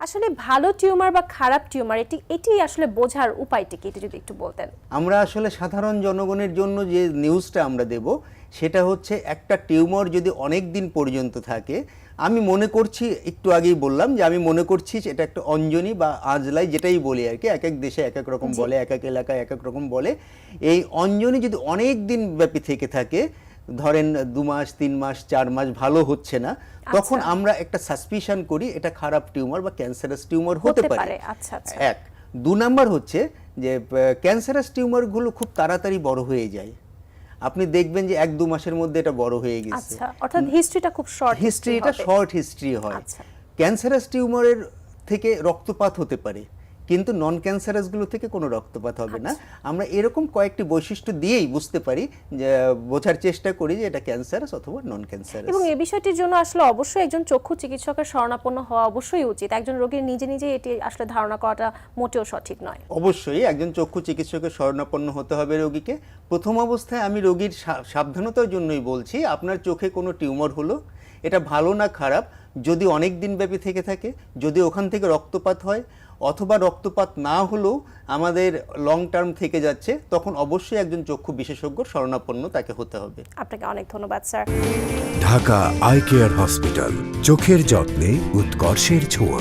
আসলে ভালো টিউমার বা খারাপ টিউমার এটি এটি আসলে বোঝার উপায়টি কি এটি যদি একটু বলতেন? আমরা আসলে সাধারণ জনগণের জন্য যে নিউজটা আমরা দেব সেটা হচ্ছে একটা টিউমার যদি অনেক দিন পর্যন্ত থাকে আমি মনে করছি একটু আগেই বললাম যে আমি মনে করছি এটা একটা অঞ্জনি বা আজলাই যেটাই বলি আর কি এক এক দেশে এক এক রকম বলে এক এক এলাকায় এক এক রকম বলে। এই অঞ্জনি যদি অনেক দিন ব্যাপী থেকে থাকে ধরেন দু মাস তিন মাস চার মাস ভালো হচ্ছে না তখন আমরা একটা সাসপিশন করি এটা খারাপ টিউমার বা ক্যান্সারাস টিউমার হতে পারে। আচ্ছা, আচ্ছা। এক। দু নাম্বার হচ্ছে যে ক্যান্সারাস টিউমারগুলো খুব তাড়াতাড়ি বড় হয়ে যায়। আপনি দেখবেন যে এক দু মাসের মধ্যে এটা বড় হয়ে গেছে। আচ্ছা অর্থাৎ হিস্ট্রিটা খুব শর্ট হিস্ট্রিটা শর্ট হিস্ট্রি হয়। আচ্ছা। ক্যান্সারাস টিউমারের থেকে রক্তপাত হতে পারে। কিন্তু নন ক্যান্সারাসগুলো থেকে কোনো রক্তপাত হবে না। আচ্ছা। আমরা এরকম কয়েকটি বৈশিষ্ট্য দিয়েই বুঝতে পারি যে বোঝার চেষ্টা করি যে এটা ক্যান্সারাস অথবা নন ক্যান্সারাস এবং এই বিষয়টির জন্য আসলে অবশ্যই একজন চক্ষু চিকিৎসকের শরণাপন্ন হওয়া অবশ্যই উচিত। একজন রোগীর নিজে নিজে এটি আসলে ধারণা করাটা মোটেও সঠিক নয়। অবশ্যই একজন চক্ষু চিকিৎসকের শরণাপন্ন হতে হবে রোগীকে। প্রথম অবস্থায় আমি রোগীর সাবধানতার জন্যই বলছি আপনার চোখে কোনো টিউমার হলো এটা ভালো না খারাপ যদি অনেক দিন ব্যাপী থেকে থাকে যদি ওখান থেকে রক্তপাত হয় অথবা রক্তপাত না হলেও আমাদের লং টার্ম থেকে যাচ্ছে তখন অবশ্যই একজন চক্ষু বিশেষজ্ঞ শরণাপন্ন তাকে হতে হবে। আপনাকে অনেক ধন্যবাদ sir. Dhaka eye care hospital চোখের যত্নে উৎকর্ষের ছোঁয়া।